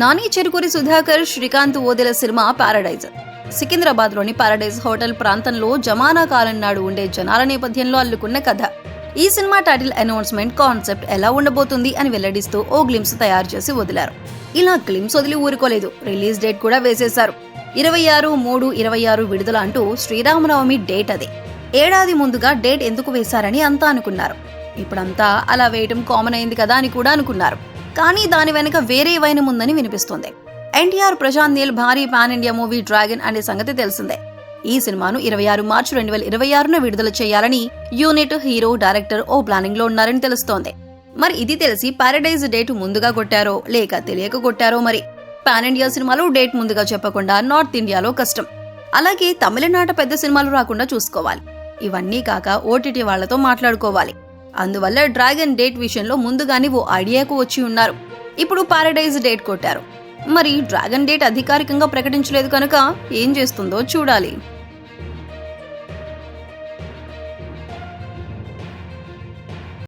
Nani Cherukuri Sudhakar Srikanth Odela cinema Paradise. సికింద్రాబాద్లోని Paradise hotel ప్రాంతంలో జమానా కాలం నాడు ఉండే జనాల నేపథ్యంలో అల్లుకున్న కథ. ఈ సినిమా టైటిల్ అనౌన్స్మెంట్ కాన్సెప్ట్ ఎలా ఉండబోతుంది అని వెల్లడిస్తూ ఓ గ్లిమ్స్ తయారు చేసి వదిలారు. ఇలా గ్లిమ్స్ వదిలి ఊరుకోలేదు. రిలీజ్ డేట్ కూడా వేసేశారు. ఇరవై ఆరు మూడు ఇరవై ఆరు విడుదల అంటూ శ్రీరామనవమి డేట్ అది. ఏడాది ముందుగా డేట్ ఎందుకు వేశారని అంతా అనుకున్నారు. ఇప్పుడంతా అలా వేయటం కామన్ అయింది కదా అని కూడా అనుకున్నారు. కానీ దాని వెనుక వేరే వైనం ఉందని వినిపిస్తుంది. ఎన్టీఆర్ ప్రశాంత్ నీల్ భారీ పాన్ ఇండియా మూవీ డ్రాగన్ అనే సంగతి తెలిసిందే. ఈ సినిమాను ఇరవై ఆరు మార్చి రెండు వేల ఇరవై ఆరున విడుదల చేయాలని యూనిట్ హీరో డైరెక్టర్ ఓ ప్లానింగ్లో ఉన్నారని తెలుస్తోంది. మరి ఇది తెలిసి పారడైజ్ డేట్ ముందుగా కొట్టారో లేక తెలియక కొట్టారో మరి? పాన్ ఇండియా సినిమాలు డేట్ ముందుగా చెప్పకుండా నార్త్ ఇండియాలో కష్టం. అలాగే తమిళనాట పెద్ద సినిమాలు రాకుండా చూసుకోవాలి. ఇవన్నీ కాక ఓటీటీ వాళ్ళతో మాట్లాడుకోవాలి. అందువల్ల డ్రాగన్ డేట్ విషయంలో ముందుగానే ఓ ఐడియాకు వచ్చి ఉన్నారు. ఇప్పుడు పారడైజ్ డేట్ కొట్టారు. మరి డ్రాగన్ డేట్ అధికారికంగా ప్రకటించలేదు కనుక ఏం చేస్తుందో చూడాలి.